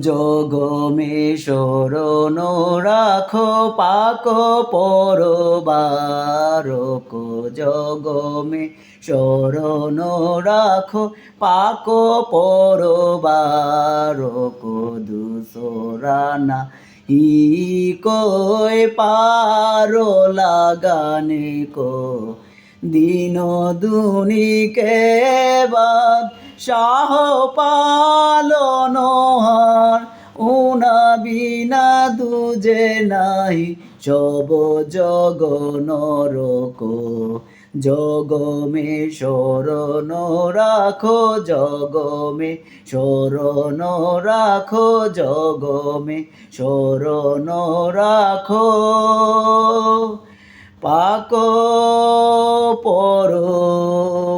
জগমে শরণ রাখো, পাক পরবারক জগমে শরণ রাখো, পাক পরবারক দুসরানা ই কই পারো লাগানে কো। দিন দুনিকে বাদ, শাহ পালন উনা বিনা দুজে নাই, সব জগন রক। জগমে শরণ রাখো, জগমে শরণ রাখো, জগমে শরণ রাখো। পাক পরবার